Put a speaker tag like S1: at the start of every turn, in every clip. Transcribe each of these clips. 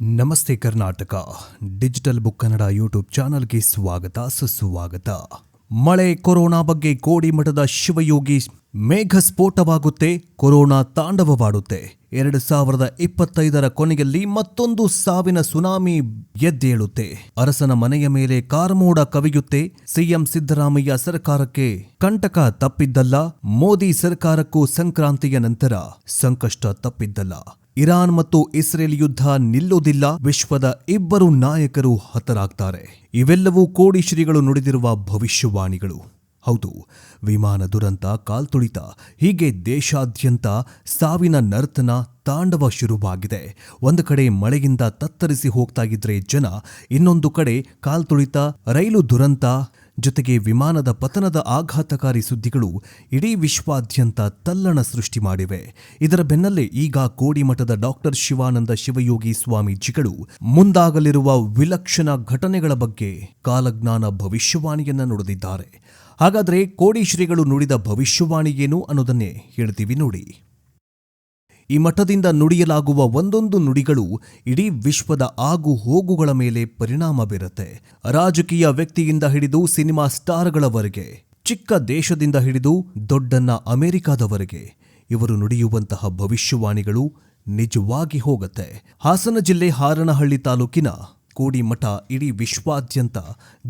S1: ನಮಸ್ತೆ Karnataka. Digital book Kannada YouTube ಚಾನಲ್ಗೆ ಸ್ವಾಗತ, ಸುಸ್ವಾಗತ. ಮಳೆ, ಕೊರೋನಾ ಬಗ್ಗೆ ಕೋಡಿಮಠದ ಶಿವಯೋಗಿ ಮೇಘ ಸ್ಫೋಟವಾಗುತ್ತೆ ಕೊರೋನಾ ತಾಂಡವವಾಡುತ್ತೆ. ಎರಡು ಸಾವಿರದ ಇಪ್ಪತ್ತೈದರ ಕೊನೆಯಲ್ಲಿ ಮತ್ತೊಂದು ಸಾವಿನ ಸುನಾಮಿ ಎದ್ದೇಳುತ್ತೆ. ಅರಸನ ಮನೆಯ ಮೇಲೆ ಕಾರ್ಮೋಡ ಕವಿಯುತ್ತೆ. ಸಿಎಂ ಸಿದ್ದರಾಮಯ್ಯ ಸರ್ಕಾರಕ್ಕೆ ಕಂಟಕ ತಪ್ಪಿದ್ದಲ್ಲ, ಮೋದಿ ಸರ್ಕಾರಕ್ಕೂ ಸಂಕ್ರಾಂತಿಯ ನಂತರ ಸಂಕಷ್ಟ ತಪ್ಪಿದ್ದಲ್ಲ. ಇರಾನ್ ಮತ್ತು ಇಸ್ರೇಲ್ ಯುದ್ಧ ನಿಲ್ಲುವುದಿಲ್ಲ. ವಿಶ್ವದ ಇಬ್ಬರು ನಾಯಕರು ಹತರಾಗ್ತಾರೆ. ಇವೆಲ್ಲವೂ ಕೋಡಿ ಶ್ರೀಗಳು ನುಡಿದಿರುವ ಭವಿಷ್ಯವಾಣಿಗಳು. ಹೌದು, ವಿಮಾನ ದುರಂತ ಕಾಲ್ತುಳಿತ ಹೀಗೆ ದೇಶಾದ್ಯಂತ ಸಾವಿನ ನರ್ತನ, ತಾಂಡವ ಶುರುವಾಗಿದೆ. ಒಂದು ಕಡೆ ಮಳೆಯಿಂದ ತತ್ತರಿಸಿ ಹೋಗ್ತಾ ಇದ್ರೆ ಜನ, ಇನ್ನೊಂದು ಕಡೆ ಕಾಲ್ತುಳಿತ ರೈಲು ದುರಂತ ಜೊತೆಗೆ ವಿಮಾನದ ಪತನದ ಆಘಾತಕಾರಿ ಸುದ್ದಿಗಳು ಇಡೀ ವಿಶ್ವಾದ್ಯಂತ ತಲ್ಲಣ ಸೃಷ್ಟಿ ಮಾಡಿವೆ. ಇದರ ಬೆನ್ನಲ್ಲೇ ಈಗ ಕೋಡಿಮಠದ ಡಾಕ್ಟರ್ ಶಿವಾನಂದ ಶಿವಯೋಗಿ ಸ್ವಾಮೀಜಿಗಳು ಮುಂದಾಗಲಿರುವ ವಿಲಕ್ಷಣ ಘಟನೆಗಳ ಬಗ್ಗೆ ಕಾಲಜ್ಞಾನ ಭವಿಷ್ಯವಾಣಿಯನ್ನ ನುಡಿದಿದ್ದಾರೆ. ಹಾಗಾದ್ರೆ ಕೋಡಿ ಶ್ರೀಗಳು ನುಡಿದ ಭವಿಷ್ಯವಾಣಿ ಏನು ಅನ್ನೋದನ್ನೇ ಹೇಳ್ತೀವಿ ನೋಡಿ. ಈ ಮಠದಿಂದ ನುಡಿಯಲಾಗುವ ಒಂದೊಂದು ನುಡಿಗಳು ಇಡೀ ವಿಶ್ವದ ಆಗು ಹೋಗುಗಳ ಮೇಲೆ ಪರಿಣಾಮ ಬೀರುತ್ತೆ. ರಾಜಕೀಯ ವ್ಯಕ್ತಿಯಿಂದ ಹಿಡಿದು ಸಿನಿಮಾ ಸ್ಟಾರ್ಗಳವರೆಗೆ, ಚಿಕ್ಕ ದೇಶದಿಂದ ಹಿಡಿದು ದೊಡ್ಡನ್ನ ಅಮೆರಿಕಾದವರೆಗೆ ಇವರು ನುಡಿಯುವಂತಹ ಭವಿಷ್ಯವಾಣಿಗಳು ನಿಜವಾಗಿ ಹೋಗುತ್ತೆ. ಹಾಸನ ಜಿಲ್ಲೆ ಹಾರನಹಳ್ಳಿ ತಾಲೂಕಿನ ಕೋಡಿಮಠ ಇಡೀ ವಿಶ್ವಾದ್ಯಂತ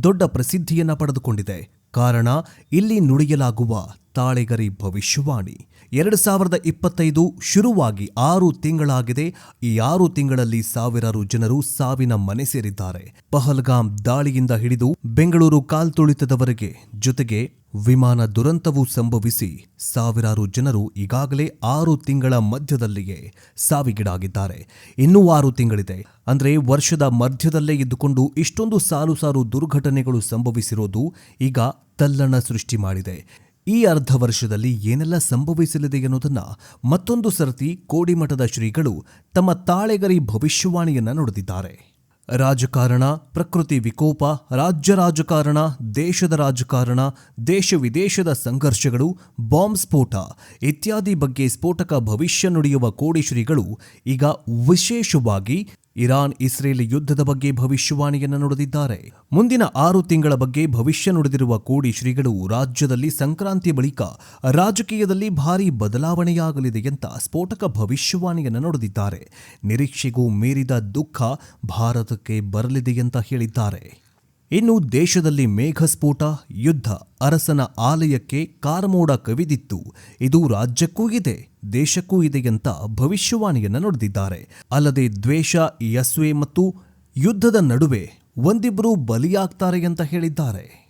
S1: ದೊಡ್ಡ ಪ್ರಸಿದ್ಧಿಯನ್ನ ಪಡೆದುಕೊಂಡಿದೆ. ಕಾರಣ, ಇಲ್ಲಿ ನುಡಿಯಲಾಗುವ ತಾಳೆಗರಿ ಭವಿಷ್ಯವಾಣಿ. ಎರಡು ಸಾವಿರದ ಇಪ್ಪತ್ತೈದು ಶುರುವಾಗಿ ಆರು ತಿಂಗಳಾಗಿದೆ. ಈ ಆರು ತಿಂಗಳಲ್ಲಿ ಸಾವಿರಾರು ಜನರು ಸಾವಿನ ಮನೆ ಸೇರಿದ್ದಾರೆ. ಪಹಲ್ಗಾಮ್ ದಾಳಿಯಿಂದ ಹಿಡಿದು ಬೆಂಗಳೂರು ಕಾಲ್ತುಳಿತದವರೆಗೆ ಜೊತೆಗೆ ವಿಮಾನ ದುರಂತವೂ ಸಂಭವಿಸಿ ಸಾವಿರಾರು ಜನರು ಈಗಾಗಲೇ ಆರು ತಿಂಗಳ ಮಧ್ಯದಲ್ಲಿಯೇ ಸಾವಿಗೀಡಾಗಿದ್ದಾರೆ. ಇನ್ನೂ ಆರು ತಿಂಗಳಿದೆ. ಅಂದ್ರೆ ವರ್ಷದ ಮಧ್ಯದಲ್ಲೇ ಇದ್ದುಕೊಂಡು ಇಷ್ಟೊಂದು ಸಾಲು ಸಾಲು ದುರ್ಘಟನೆಗಳು ಸಂಭವಿಸಿರೋದು ಈಗ ತಲ್ಲಣ ಸೃಷ್ಟಿ ಮಾಡಿದೆ. ಈ ಅರ್ಧ ವರ್ಷದಲ್ಲಿ ಏನೆಲ್ಲ ಸಂಭವಿಸಲಿದೆ ಎನ್ನುವುದನ್ನು ಮತ್ತೊಂದು ಸರ್ತಿ ಕೋಡಿಮಠದ ಶ್ರೀಗಳು ತಮ್ಮ ತಾಳೆಗರಿ ಭವಿಷ್ಯವಾಣಿಯನ್ನು ನುಡಿದಿದ್ದಾರೆ. ರಾಜಕಾರಣ, ಪ್ರಕೃತಿ ವಿಕೋಪ, ರಾಜ್ಯ ರಾಜಕಾರಣ, ದೇಶದ ರಾಜಕಾರಣ, ದೇಶ ವಿದೇಶದ ಸಂಘರ್ಷಗಳು, ಬಾಂಬ್ ಸ್ಫೋಟ ಇತ್ಯಾದಿ ಬಗ್ಗೆ ಸ್ಫೋಟಕ ಭವಿಷ್ಯ ನುಡಿಯುವ ಕೋಡಿ ಶ್ರೀಗಳು ಈಗ ವಿಶೇಷವಾಗಿ ಇರಾನ್ ಇಸ್ರೇಲ್ ಯುದ್ಧದ ಬಗ್ಗೆ ಭವಿಷ್ಯವಾಣಿಯನ್ನು ನುಡಿದಿದ್ದಾರೆ. ಮುಂದಿನ ಆರು ತಿಂಗಳ ಬಗ್ಗೆ ಭವಿಷ್ಯ ನುಡಿದಿರುವ ಕೋಡಿ ಶ್ರೀಗಳು ರಾಜ್ಯದಲ್ಲಿ ಸಂಕ್ರಾಂತಿ ಬಳಿಕ ರಾಜಕೀಯದಲ್ಲಿ ಭಾರೀ ಬದಲಾವಣೆಯಾಗಲಿದೆ ಅಂತ ಸ್ಫೋಟಕ ಭವಿಷ್ಯವಾಣಿಯನ್ನು ನುಡಿದಿದ್ದಾರೆ. ನಿರೀಕ್ಷೆಗೂ ಮೀರಿದ ದುಃಖ ಭಾರತಕ್ಕೆ ಬರಲಿದೆ ಅಂತ ಹೇಳಿದ್ದಾರೆ. ಇನ್ನು ದೇಶದಲ್ಲಿ ಮೇಘಸ್ಫೋಟ, ಯುದ್ಧ, ಅರಸನ ಆಲಯಕ್ಕೆ ಕಾರ್ಮೋಡ ಕವಿದಿತ್ತು. ಇದು ರಾಜ್ಯಕ್ಕೂ ಇದೆ. ದೇಶಕ್ಕೂ ಇದೆ ಅಂತ ಭವಿಷ್ಯವಾಣಿಯನ್ನ ನುಡಿದಿದ್ದಾರೆ. ಅಲ್ಲದೆ ದ್ವೇಷ, ಯಸ್ವೆ ಮತ್ತು ಯುದ್ಧದ ನಡುವೆ ಒಂದಿಬ್ಬರು ಬಲಿಯಾಗ್ತಾರೆ ಅಂತ ಹೇಳಿದ್ದಾರೆ.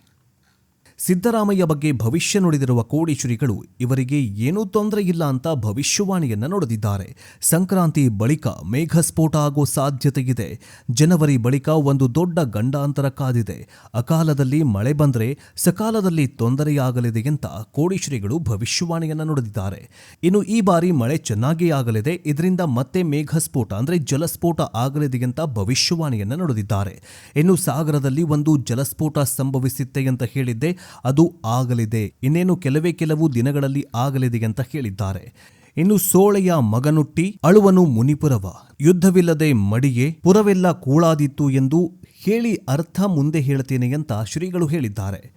S1: ಸಿದ್ದರಾಮಯ್ಯ ಬಗ್ಗೆ ಭವಿಷ್ಯ ನುಡಿದಿರುವ ಕೋಡಿ ಶ್ರೀಗಳು ಇವರಿಗೆ ಏನೂ ತೊಂದರೆ ಇಲ್ಲ ಅಂತ ಭವಿಷ್ಯವಾಣಿಯನ್ನ ನುಡಿದಿದ್ದಾರೆ. ಸಂಕ್ರಾಂತಿ ಬಳಿಕ ಮೇಘಸ್ಫೋಟ ಆಗೋ ಸಾಧ್ಯತೆ ಇದೆ ಜನವರಿ ಬಳಿಕ ಒಂದು ದೊಡ್ಡ ಗಂಡಾಂತರ ಕಾದಿದೆ. ಅಕಾಲದಲ್ಲಿ ಮಳೆ ಬಂದರೆ ಸಕಾಲದಲ್ಲಿ ತೊಂದರೆಯಾಗಲಿದೆ ಅಂತ ಕೋಡಿ ಶ್ರೀಗಳು ಭವಿಷ್ಯವಾಣಿಯನ್ನ ನುಡಿದಿದ್ದಾರೆ. ಇನ್ನು ಈ ಬಾರಿ ಮಳೆ ಚೆನ್ನಾಗೇ ಆಗಲಿದೆ. ಇದರಿಂದ ಮತ್ತೆ ಮೇಘಸ್ಫೋಟ ಅಂದರೆ ಜಲಸ್ಫೋಟ ಆಗಲಿದೆ ಅಂತ ಭವಿಷ್ಯವಾಣಿಯನ್ನ ನುಡಿದಿದ್ದಾರೆ. ಇನ್ನು ಸಾಗರದಲ್ಲಿ ಒಂದು ಜಲಸ್ಫೋಟ ಸಂಭವಿಸಿತ್ತೆ ಅಂತ ಹೇಳಿದ್ದೆ. ಅದು ಆಗಲಿದೆ. ಇನ್ನೇನು ಕೆಲವೇ ಕೆಲವು ದಿನಗಳಲ್ಲಿ ಆಗಲಿದೆ ಅಂತ ಹೇಳಿದ್ದಾರೆ. ಇನ್ನು ಸೋಳೆಯ ಮಗನುಟ್ಟಿ, ಅಳುವನು ಮುನಿಪುರವ. ಯುದ್ಧವಿಲ್ಲದೆ ಮಡಿಗೆ, ಪುರವೆಲ್ಲ ಕೂಳಾದಿತ್ತು ಎಂದು ಹೇಳಿ ಅರ್ಥ ಮುಂದೆ ಹೇಳ್ತೇನೆ ಅಂತ ಶ್ರೀಗಳು ಹೇಳಿದ್ದಾರೆ.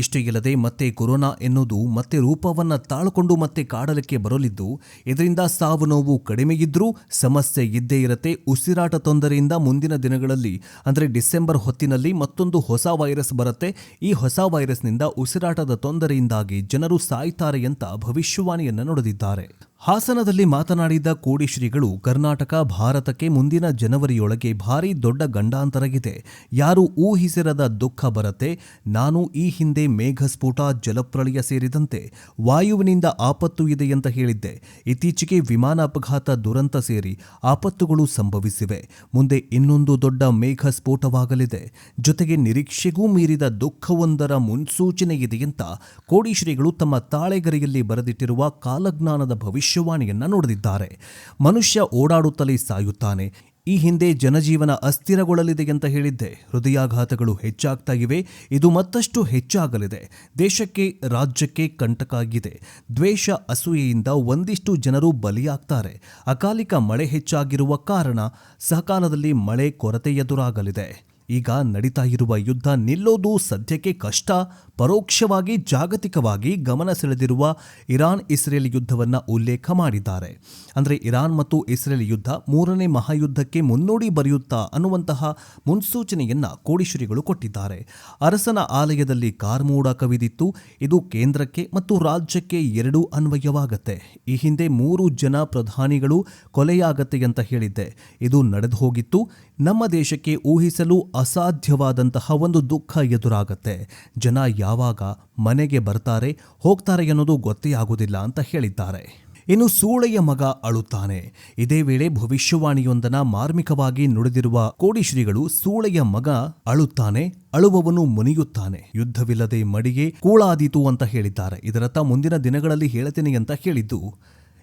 S1: ಇಷ್ಟೇ ಇಲ್ಲದೆ ಮತ್ತೆ ಕೊರೋನಾ ಎನ್ನುವುದು ಮತ್ತೆ ರೂಪವನ್ನ ತಾಳ್ಕೊಂಡು ಮತ್ತೆ ಕಾಡಲಿಕ್ಕೆ ಬರಲಿದ್ದು, ಇದರಿಂದ ಸಾವು ನೋವು ಕಡಿಮೆಯಿದ್ದರೂ ಸಮಸ್ಯೆ ಇದ್ದೇ ಇರತ್ತೆ. ಉಸಿರಾಟ ತೊಂದರೆಯಿಂದ ಮುಂದಿನ ದಿನಗಳಲ್ಲಿ, ಅಂದರೆ ಡಿಸೆಂಬರ್ ಹೊತ್ತಿನಲ್ಲಿ ಮತ್ತೊಂದು ಹೊಸ ವೈರಸ್ ಬರುತ್ತೆ. ಈ ಹೊಸ ವೈರಸ್ನಿಂದ ಉಸಿರಾಟದ ತೊಂದರೆಯಿಂದಾಗಿ ಜನರು ಸಾಯ್ತಾರೆ ಅಂತ ಭವಿಷ್ಯವಾಣಿಯನ್ನು ನುಡಿದಿದ್ದಾರೆ. ಹಾಸನದಲ್ಲಿ ಮಾತನಾಡಿದ ಕೋಡಿಶ್ರೀಗಳು, ಕರ್ನಾಟಕ, ಭಾರತಕ್ಕೆ ಮುಂದಿನ ಜನವರಿಯೊಳಗೆ ಭಾರೀ ದೊಡ್ಡ ಗಂಡಾಂತರಗಿದೆ ಯಾರು ಊಹಿಸಿರದ ದುಃಖ ಬರತ್ತೆ, ನಾನು ಈ ಹಿಂದೆ ಮೇಘಸ್ಫೋಟ, ಜಲಪ್ರಳಯ ಸೇರಿದಂತೆ ವಾಯುವಿನಿಂದ ಆಪತ್ತು ಇದೆ ಅಂತ ಹೇಳಿದ್ದೆ. ಇತ್ತೀಚೆಗೆ ವಿಮಾನ ಅಪಘಾತ ದುರಂತ ಸೇರಿ ಆಪತ್ತುಗಳು ಸಂಭವಿಸಿವೆ. ಮುಂದೆ ಇನ್ನೊಂದು ದೊಡ್ಡ ಮೇಘ ಸ್ಫೋಟವಾಗಲಿದೆ ಜೊತೆಗೆ ನಿರೀಕ್ಷೆಗೂ ಮೀರಿದ ದುಃಖವೊಂದರ ಮುನ್ಸೂಚನೆ ಇದೆ ಅಂತ ಕೋಡಿ ತಮ್ಮ ತಾಳೆಗರಿಯಲ್ಲಿ ಬರೆದಿಟ್ಟಿರುವ ಕಾಲಜ್ಞಾನದ ಭವಿಷ್ಯವಾಣಿಯನ್ನ ನೋಡಿದ್ದಾರೆ ಮನುಷ್ಯ ಓಡಾಡುತ್ತಲೇ ಸಾಯುತ್ತಾನೆ. ಈ ಹಿಂದೆ ಜನಜೀವನ ಅಸ್ಥಿರಗೊಳ್ಳಲಿದೆ ಅಂತ ಹೇಳಿದ್ದೆ. ಹೃದಯಾಘಾತಗಳು ಹೆಚ್ಚಾಗ್ತಾ ಇವೆ. ಇದು ಮತ್ತಷ್ಟು ಹೆಚ್ಚಾಗಲಿದೆ. ದೇಶಕ್ಕೆ, ರಾಜ್ಯಕ್ಕೆ ಕಂಟಕಾಗಿದೆ ದ್ವೇಷ, ಅಸೂಯೆಯಿಂದ ಒಂದಿಷ್ಟು ಜನರು ಬಲಿಯಾಗ್ತಾರೆ. ಅಕಾಲಿಕ ಮಳೆ ಹೆಚ್ಚಾಗಿರುವ ಕಾರಣ ಸಕಾಲದಲ್ಲಿ ಮಳೆ ಕೊರತೆ ಎದುರಾಗಲಿದೆ. ಈಗ ನಡೀತಾ ಇರುವ ಯುದ್ಧ ನಿಲ್ಲೋದು ಸದ್ಯಕ್ಕೆ ಕಷ್ಟ. ಪರೋಕ್ಷವಾಗಿ ಜಾಗತಿಕವಾಗಿ ಗಮನ ಸೆಳೆದಿರುವ ಇರಾನ್ ಇಸ್ರೇಲ್ ಯುದ್ಧವನ್ನು ಉಲ್ಲೇಖ ಮಾಡಿದ್ದಾರೆ. ಅಂದರೆ ಇರಾನ್ ಮತ್ತು ಇಸ್ರೇಲ್ ಯುದ್ಧ ಮೂರನೇ ಮಹಾಯುದ್ಧಕ್ಕೆ ಮುನ್ನೋಡಿ ಬರೆಯುತ್ತಾ ಅನ್ನುವಂತಹ ಮುನ್ಸೂಚನೆಯನ್ನು ಕೋಡಿಶ್ರೀಗಳು ಕೊಟ್ಟಿದ್ದಾರೆ. ಅರಸನ ಆಲಯದಲ್ಲಿ ಕಾರ್ಮೋಡ ಕವಿದಿತ್ತು. ಇದು ಕೇಂದ್ರಕ್ಕೆ ಮತ್ತು ರಾಜ್ಯಕ್ಕೆ ಎರಡೂ ಅನ್ವಯವಾಗತ್ತೆ. ಈ ಹಿಂದೆ ಮೂರು ಜನ ಪ್ರಧಾನಿಗಳು ಕೊಲೆಯಾಗತ್ತೆ ಅಂತ ಹೇಳಿದ್ದೆ. ಇದು ನಡೆದು ಹೋಗಿತ್ತು. ನಮ್ಮ ದೇಶಕ್ಕೆ ಊಹಿಸಲು ಅಸಾಧ್ಯವಾದಂತಹ ಒಂದು ದುಃಖ ಎದುರಾಗತ್ತೆ. ಜನ ಯಾವಾಗ ಮನೆಗೆ ಬರ್ತಾರೆ, ಹೋಗ್ತಾರೆ ಅನ್ನೋದು ಗೊತ್ತೇ ಆಗುವುದಿಲ್ಲ ಅಂತ ಹೇಳಿದ್ದಾರೆ. ಇನ್ನು ಸೂಳೆಯ ಮಗ ಅಳುತ್ತಾನೆ. ಇದೇ ವೇಳೆ ಭವಿಷ್ಯವಾಣಿಯೊಂದನ ಮಾರ್ಮಿಕವಾಗಿ ನುಡಿದಿರುವ ಕೋಡಿಶ್ರೀಗಳು ಸೂಳೆಯ ಮಗ ಅಳುತ್ತಾನೆ, ಅಳುವವನು ಮುನಿಯುತ್ತಾನೆ. ಯುದ್ಧವಿಲ್ಲದೆ ಮಡಿಗೆ ಕೂಳಾದೀತು ಅಂತ ಹೇಳಿದ್ದಾರೆ. ಇದರತ್ತ ಮುಂದಿನ ದಿನಗಳಲ್ಲಿ ಹೇಳ್ತೇನೆ ಅಂತ ಹೇಳಿದ್ದು.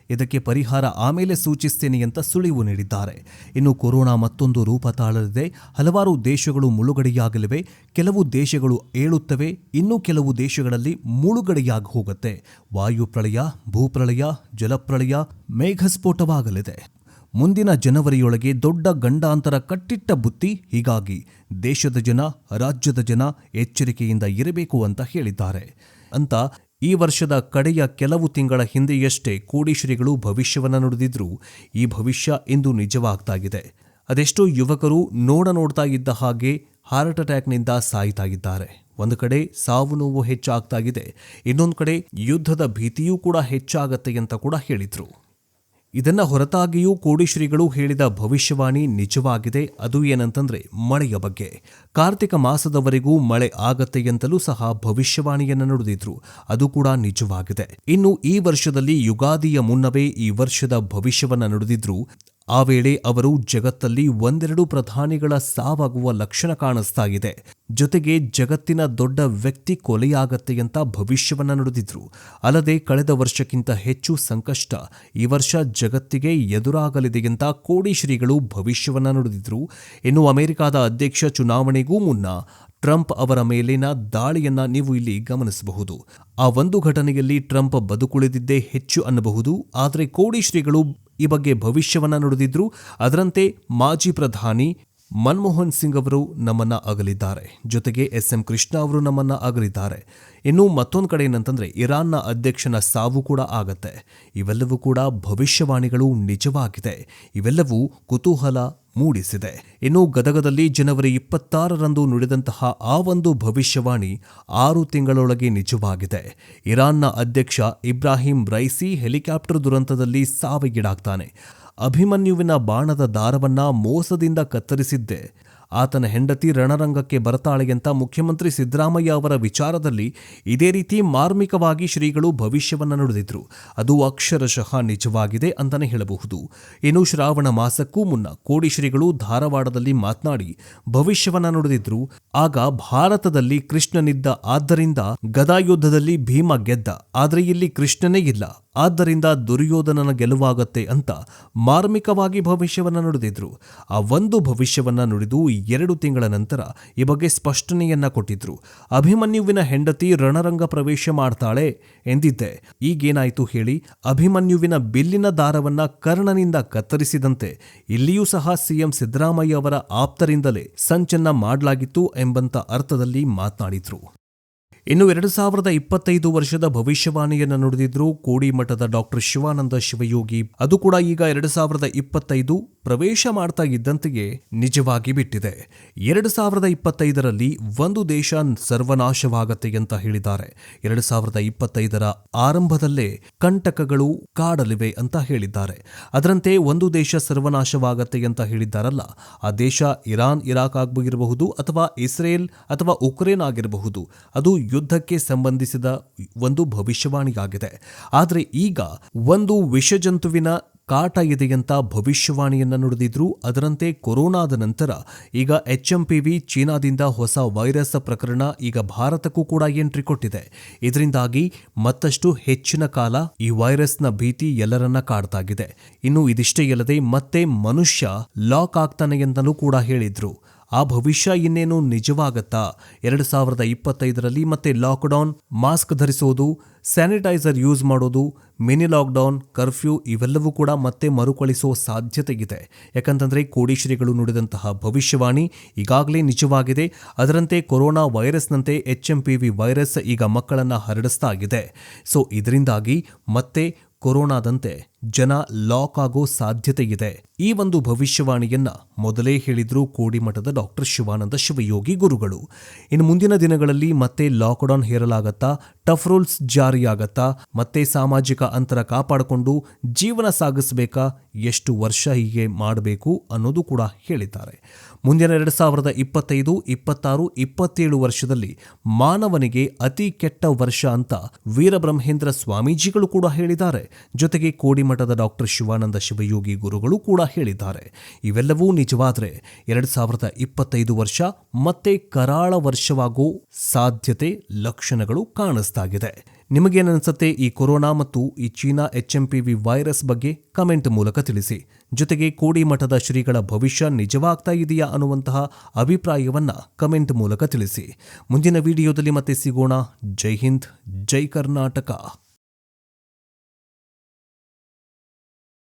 S1: ಇದಕ್ಕೆ ಪರಿಹಾರ ಆಮೇಲೆ ಸೂಚಿಸ್ತೇನೆ ಅಂತ ಸುಳಿವು ನೀಡಿದ್ದಾರೆ. ಇನ್ನು ಕೊರೋನಾ ಮತ್ತೊಂದು ರೂಪ ತಾಳಲಿದೆ. ಹಲವಾರು ದೇಶಗಳು ಮುಳುಗಡೆಯಾಗಲಿವೆ. ಕೆಲವು ದೇಶಗಳು ಏಳುತ್ತವೆ. ಇನ್ನು ಕೆಲವು ದೇಶಗಳಲ್ಲಿ ಮುಳುಗಡೆಯಾಗಿ ಹೋಗುತ್ತೆ. ವಾಯು ಪ್ರಳಯ ಭೂಪ್ರಳಯ ಜಲಪ್ರಳಯ ಮೇಘಸ್ಫೋಟವಾಗಲಿದೆ. ಮುಂದಿನ ಜನವರಿಯೊಳಗೆ ದೊಡ್ಡ ಗಂಡಾಂತರ ಕಟ್ಟಿಟ್ಟ ಬುತ್ತಿ ಹೀಗಾಗಿ ದೇಶದ ಜನ, ರಾಜ್ಯದ ಜನ ಎಚ್ಚರಿಕೆಯಿಂದ ಇರಬೇಕು ಅಂತ ಹೇಳಿದ್ದಾರೆ. ಅಂತ ಈ ವರ್ಷದ ಕಡೆಯ ಕೆಲವು ತಿಂಗಳ ಹಿಂದೆಯಷ್ಟೇ ಕೋಡೀಶ್ವರಿಗಳು ಭವಿಷ್ಯವನ್ನು ನುಡಿದಿದ್ರು. ಈ ಭವಿಷ್ಯ ಇಂದು ನಿಜವಾಗ್ತಾಗಿದೆ. ಅದೆಷ್ಟೋ ಯುವಕರು ನೋಡ ನೋಡ್ತಾ ಇದ್ದ ಹಾಗೆ ಹಾರ್ಟ್ ಅಟ್ಯಾಕ್ನಿಂದ ಸಾಯ್ತಾಗಿದ್ದಾರೆ. ಒಂದು ಕಡೆ ಸಾವು ನೋವು ಹೆಚ್ಚಾಗ್ತಾಗಿದೆ. ಇನ್ನೊಂದು ಕಡೆ ಯುದ್ಧದ ಭೀತಿಯೂ ಕೂಡ ಹೆಚ್ಚಾಗತ್ತೆ ಅಂತ ಕೂಡ ಹೇಳಿದ್ರು. ಇದನ್ನ ಹೊರತಾಗಿಯೂ ಕೋಡಿಶ್ರೀಗಳು ಹೇಳಿದ ಭವಿಷ್ಯವಾಣಿ ನಿಜವಾಗಿದೆ. ಅದು ಏನಂತಂದ್ರೆ, ಮಳೆಯ ಬಗ್ಗೆ. ಕಾರ್ತಿಕ ಮಾಸದವರೆಗೂ ಮಳೆ ಆಗತ್ತೆ ಎಂತಲೂ ಸಹ ಭವಿಷ್ಯವಾಣಿಯನ್ನು ನುಡಿದಿದ್ರು. ಅದು ಕೂಡ ನಿಜವಾಗಿದೆ. ಇನ್ನು ಈ ವರ್ಷದಲ್ಲಿ ಯುಗಾದಿಯ ಮುನ್ನವೇ ಈ ವರ್ಷದ ಭವಿಷ್ಯವನ್ನ ನುಡಿದಿದ್ರು. ಆ ವೇಳೆ ಅವರು ಜಗತ್ತಲ್ಲಿ ಒಂದೆರಡು ಪ್ರಧಾನಿಗಳ ಸಾವಾಗುವ ಲಕ್ಷಣ ಕಾಣಿಸ್ತಾ ಇದೆ ಜೊತೆಗೆ ಜಗತ್ತಿನ ದೊಡ್ಡ ವ್ಯಕ್ತಿ ಕೊಲೆಯಾಗತ್ತೆ ಅಂತ ಭವಿಷ್ಯವನ್ನ ನುಡಿದಿದ್ರು. ಅಲ್ಲದೆ ಕಳೆದ ವರ್ಷಕ್ಕಿಂತ ಹೆಚ್ಚು ಸಂಕಷ್ಟ ಈ ವರ್ಷ ಜಗತ್ತಿಗೆ ಎದುರಾಗಲಿದೆ ಅಂತ ಕೋಡಿಶ್ರೀಗಳು ಭವಿಷ್ಯವನ್ನ ನುಡಿದಿದ್ರು. ಇನ್ನು ಅಮೆರಿಕದ ಅಧ್ಯಕ್ಷ ಚುನಾವಣೆಗೂ ಮುನ್ನ ಟ್ರಂಪ್ ಅವರ ಮೇಲಿನ ದಾಳಿಯನ್ನ ನೀವು ಇಲ್ಲಿ ಗಮನಿಸಬಹುದು. ಆ ಒಂದು ಘಟನೆಯಲ್ಲಿ ಟ್ರಂಪ್ ಬದುಕುಳಿದಿದ್ದೇ ಹೆಚ್ಚು ಅನ್ನಬಹುದು. ಆದರೆ ಕೋಡಿಶ್ರೀಗಳು ಈ ಬಗ್ಗೆ ಭವಿಷ್ಯವನ್ನ ನುಡಿದಿದ್ರು. ಅದರಂತೆ ಮಾಜಿ ಪ್ರಧಾನಿ ಮನಮೋಹನ್ ಸಿಂಗ್ ಅವರು ನಮ್ಮನ್ನ ಅಗಲಿದ್ದಾರೆ. ಜೊತೆಗೆ ಎಸ್ ಎಂ ಕೃಷ್ಣ ಅವರು ನಮ್ಮನ್ನ ಅಗಲಿದ್ದಾರೆ. ಇನ್ನು ಮತ್ತೊಂದು ಕಡೆ ಏನಂತಂದ್ರೆ, ಇರಾನ್ನ ಅಧ್ಯಕ್ಷನ ಸಾವು ಕೂಡ ಆಗತ್ತೆ. ಇವೆಲ್ಲವೂ ಕೂಡ ಭವಿಷ್ಯವಾಣಿಗಳು ನಿಜವಾಗಿದೆ. ಇವೆಲ್ಲವೂ ಕುತೂಹಲ ಮೂಡಿಸಿದೆ. ಇನ್ನು ಗದಗದಲ್ಲಿ ಜನವರಿ ಇಪ್ಪತ್ತಾರರಂದು ನುಡಿದಂತಹ ಆ ಒಂದು ಭವಿಷ್ಯವಾಣಿ ಆರು ತಿಂಗಳೊಳಗೆ ನಿಜವಾಗಿದೆ. ಇರಾನ್ನ ಅಧ್ಯಕ್ಷ ಇಬ್ರಾಹಿಂ ರೈಸಿ ಹೆಲಿಕಾಪ್ಟರ್ ದುರಂತದಲ್ಲಿ ಸಾವಿಗೀಡಾಗ್ತಾನೆ. ಅಭಿಮನ್ಯುವಿನ ಬಾಣದ ದಾರವನ್ನ ಮೋಸದಿಂದ ಕತ್ತರಿಸಿದ್ದೆ. ಆತನ ಹೆಂಡತಿ ರಣರಂಗಕ್ಕೆ ಬರತಾಳೆ ಅಂತ ಮುಖ್ಯಮಂತ್ರಿ ಸಿದ್ದರಾಮಯ್ಯ ಅವರ ವಿಚಾರದಲ್ಲಿ ಇದೇ ರೀತಿ ಮಾರ್ಮಿಕವಾಗಿ ಶ್ರೀಗಳು ಭವಿಷ್ಯವನ್ನ ನುಡಿದಿದ್ರು. ಅದು ಅಕ್ಷರಶಃ ನಿಜವಾಗಿದೆ ಅಂತಲೇ ಹೇಳಬಹುದು. ಇನ್ನು ಶ್ರಾವಣ ಮಾಸಕ್ಕೂ ಮುನ್ನ ಕೋಡಿ ಶ್ರೀಗಳು ಧಾರವಾಡದಲ್ಲಿ ಮಾತನಾಡಿ ಭವಿಷ್ಯವನ್ನ ನುಡಿದಿದ್ರು. ಆಗ ಭಾರತದಲ್ಲಿ ಕೃಷ್ಣನಿದ್ದ ಆದ್ದರಿಂದ ಗದಾಯುದ್ಧದಲ್ಲಿ ಭೀಮ ಗೆದ್ದ. ಆದರೆ ಇಲ್ಲಿ ಕೃಷ್ಣನೇ ಇಲ್ಲ. ಆದ್ದರಿಂದ ದುರ್ಯೋಧನನ ಗೆಲುವಾಗತ್ತೆ ಅಂತ ಮಾರ್ಮಿಕವಾಗಿ ಭವಿಷ್ಯವನ್ನ ನುಡಿದಿದ್ರು. ಆ ಒಂದು ಭವಿಷ್ಯವನ್ನ ನುಡಿದು ಎರಡು ತಿಂಗಳ ನಂತರ ಈ ಬಗ್ಗೆ ಸ್ಪಷ್ಟನೆಯನ್ನ ಕೊಟ್ಟಿದ್ರು. ಅಭಿಮನ್ಯುವಿನ ಹೆಂಡತಿ ರಣರಂಗ ಪ್ರವೇಶ ಮಾಡ್ತಾಳೆ ಎಂದಿದ್ದೆ. ಈಗೇನಾಯಿತು ಹೇಳಿ, ಅಭಿಮನ್ಯುವಿನ ಬಿಲ್ಲಿನ ದಾರವನ್ನ ಕರ್ಣನಿಂದ ಕತ್ತರಿಸಿದಂತೆ ಇಲ್ಲಿಯೂ ಸಹ ಸಿಎಂ ಸಿದ್ದರಾಮಯ್ಯ ಅವರ ಆಪ್ತರಿಂದಲೇ ಸಂಚನ್ನ ಮಾಡಲಾಗಿತ್ತು ಎಂಬಂತ ಅರ್ಥದಲ್ಲಿ ಮಾತನಾಡಿದ್ರು. ಇನ್ನು ಎರಡು ಸಾವಿರದ ಇಪ್ಪತ್ತೈದು ವರ್ಷದ ಭವಿಷ್ಯವಾಣಿಯನ್ನು ನುಡಿದಿದ್ರು ಕೋಡಿಮಠದ ಡಾಕ್ಟರ್ ಶಿವಾನಂದ ಶಿವಯೋಗಿ, ಅದು ಕೂಡ ಈಗ ಎರಡು ಸಾವಿರದ ಇಪ್ಪತ್ತೈದು ಪ್ರವೇಶ ಮಾಡ್ತಾ ಇದ್ದಂತೆಯೇ ನಿಜವಾಗಿ ಬಿಟ್ಟಿದೆ. ಎರಡು ಸಾವಿರದ ಇಪ್ಪತ್ತೈದರಲ್ಲಿ ಒಂದು ದೇಶ ಸರ್ವನಾಶವಾಗತ್ತೆ ಅಂತ ಹೇಳಿದ್ದಾರೆ. ಎರಡು ಸಾವಿರದ ಇಪ್ಪತ್ತೈದರ ಆರಂಭದಲ್ಲೇ ಕಂಟಕಗಳು ಕಾಡಲಿವೆ ಅಂತ ಹೇಳಿದ್ದಾರೆ. ಅದರಂತೆ ಒಂದು ದೇಶ ಸರ್ವನಾಶವಾಗತ್ತೆ ಅಂತ ಹೇಳಿದ್ದಾರಲ್ಲ, ಆ ದೇಶ ಇರಾನ್, ಇರಾಕ್ ಆಗಿರಬಹುದು ಅಥವಾ ಇಸ್ರೇಲ್ ಅಥವಾ ಉಕ್ರೇನ್ ಆಗಿರಬಹುದು. ಅದು ಯುದ್ಧಕ್ಕೆ ಸಂಬಂಧಿಸಿದ ಒಂದು ಭವಿಷ್ಯವಾಣಿಯಾಗಿದೆ. ಆದರೆ ಈಗ ಒಂದು ವಿಷಜಂತುವಿನ ಕಾಟ ಇದೆಯಂತ ಭವಿಷ್ಯವಾಣಿಯನ್ನ ನುಡಿದಿದ್ರು ಅದರಂತೆ ಕೊರೋನಾದ ನಂತರ ಈಗ ಎಚ್ಎಂಪಿವಿ ಚೀನಾದಿಂದ ಹೊಸ ವೈರಸ್ ಪ್ರಕರಣ ಈಗ ಭಾರತಕ್ಕೂ ಕೂಡ ಎಂಟ್ರಿ ಕೊಟ್ಟಿದೆ. ಇದರಿಂದಾಗಿ ಮತ್ತಷ್ಟು ಹೆಚ್ಚಿನ ಕಾಲ ಈ ವೈರಸ್ನ ಭೀತಿ ಎಲ್ಲರನ್ನ ಕಾಡ್ತಾಗಿದೆ. ಇನ್ನು ಇದಿಷ್ಟೇ ಅಲ್ಲದೆ ಮತ್ತೆ ಮನುಷ್ಯ ಲಾಕ್ ಆಗ್ತಾನೆ ಎಂದನೂ ಕೂಡ ಹೇಳಿದ್ರು. ಆ ಭವಿಷ್ಯ ಇನ್ನೇನು ನಿಜವಾಗತ್ತಾ? ಎರಡು ಸಾವಿರದ ಇಪ್ಪತ್ತೈದರಲ್ಲಿ ಮತ್ತೆ ಲಾಕ್ಡೌನ್, ಮಾಸ್ಕ್ ಧರಿಸೋದು, ಸ್ಯಾನಿಟೈಸರ್ ಯೂಸ್ ಮಾಡೋದು, ಮಿನಿ ಲಾಕ್ಡೌನ್, ಕರ್ಫ್ಯೂ ಇವೆಲ್ಲವೂ ಕೂಡ ಮತ್ತೆ ಮರುಕಳಿಸೋ ಸಾಧ್ಯತೆ ಇದೆ ಯಾಕಂತಂದರೆ ಕೋಡಿಶ್ರೀಗಳು ನುಡಿದಂತಹ ಭವಿಷ್ಯವಾಣಿ ಈಗಾಗಲೇ ನಿಜವಾಗಿದೆ. ಅದರಂತೆ corona ವೈರಸ್ನಂತೆ H M P V virus ಈಗ ಮಕ್ಕಳನ್ನು ಹರಡಿಸ್ತಾ ಇದೆ ಸೊ, ಇದರಿಂದಾಗಿ ಮತ್ತೆ ಕೊರೋನಾದಂತೆ ಜನ ಲಾಕ್ ಆಗೋ ಸಾಧ್ಯತೆ ಇದೆ ಈ ಒಂದು ಭವಿಷ್ಯವಾಣಿಯನ್ನ ಮೊದಲೇ ಹೇಳಿದ್ರು ಕೋಡಿಮಠದ ಡಾಕ್ಟರ್ ಶಿವಾನಂದ ಶಿವಯೋಗಿ ಗುರುಗಳು. ಇನ್ನು ಮುಂದಿನ ದಿನಗಳಲ್ಲಿ ಮತ್ತೆ ಲಾಕ್ಡೌನ್ ಹೇರಲಾಗತ್ತಾ, ಟಫ್ ರೂಲ್ಸ್ ಜಾರಿಯಾಗತ್ತಾ, ಮತ್ತೆ ಸಾಮಾಜಿಕ ಅಂತರ ಕಾಪಾಡಿಕೊಂಡು ಜೀವನ ಸಾಗಿಸಬೇಕಾ, ಎಷ್ಟು ವರ್ಷ ಹೀಗೆ ಮಾಡಬೇಕು ಅನ್ನೋದು ಕೂಡ ಹೇಳಿದ್ದಾರೆ. ಮುಂದಿನ ಎರಡು ಸಾವಿರದ ಇಪ್ಪತ್ತೈದು, ಇಪ್ಪತ್ತಾರು, ಇಪ್ಪತ್ತೇಳು ವರ್ಷದಲ್ಲಿ ಮಾನವನಿಗೆ ಅತಿ ಕೆಟ್ಟ ವರ್ಷ ಅಂತ ವೀರಬ್ರಹ್ಮೇಂದ್ರ ಸ್ವಾಮೀಜಿಗಳು ಕೂಡ ಹೇಳಿದ್ದಾರೆ. ಜೊತೆಗೆ ಕೋಡಿಮಠದ ಡಾಕ್ಟರ್ ಶಿವಾನಂದ ಶಿವಯೋಗಿ ಗುರುಗಳು ಕೂಡ ಹೇಳಿದ್ದಾರೆ. ಇವೆಲ್ಲವೂ ನಿಜವಾದರೆ ಎರಡು ಸಾವಿರದ ಇಪ್ಪತ್ತೈದು ವರ್ಷ ಮತ್ತೆ ಕರಾಳ ವರ್ಷವಾಗೋ ಸಾಧ್ಯತೆ ಲಕ್ಷಣಗಳು ಕಾಣಿಸ್ತಾಗಿದೆ. ನಿಮಗೇನನ್ಸುತ್ತೆ ಈ ಕೊರೋನಾ ಮತ್ತು ಈ China H M P V virus ಬಗ್ಗೆ ಕಮೆಂಟ್ ಮೂಲಕ ತಿಳಿಸಿ. ಜೊತೆಗೆ ಕೋಡಿ ಮಠದ ಶ್ರೀಗಳ ಭವಿಷ್ಯ ನಿಜವಾಗ್ತಾ ಇದೆಯಾ ಅನ್ನುವಂತಹ ಅಭಿಪ್ರಾಯವನ್ನ ಕಮೆಂಟ್ ಮೂಲಕ ತಿಳಿಸಿ. ಮುಂದಿನ ವಿಡಿಯೋದಲ್ಲಿ ಮತ್ತೆ ಸಿಗೋಣ. ಜೈ ಹಿಂದ್, ಜೈ ಕರ್ನಾಟಕ.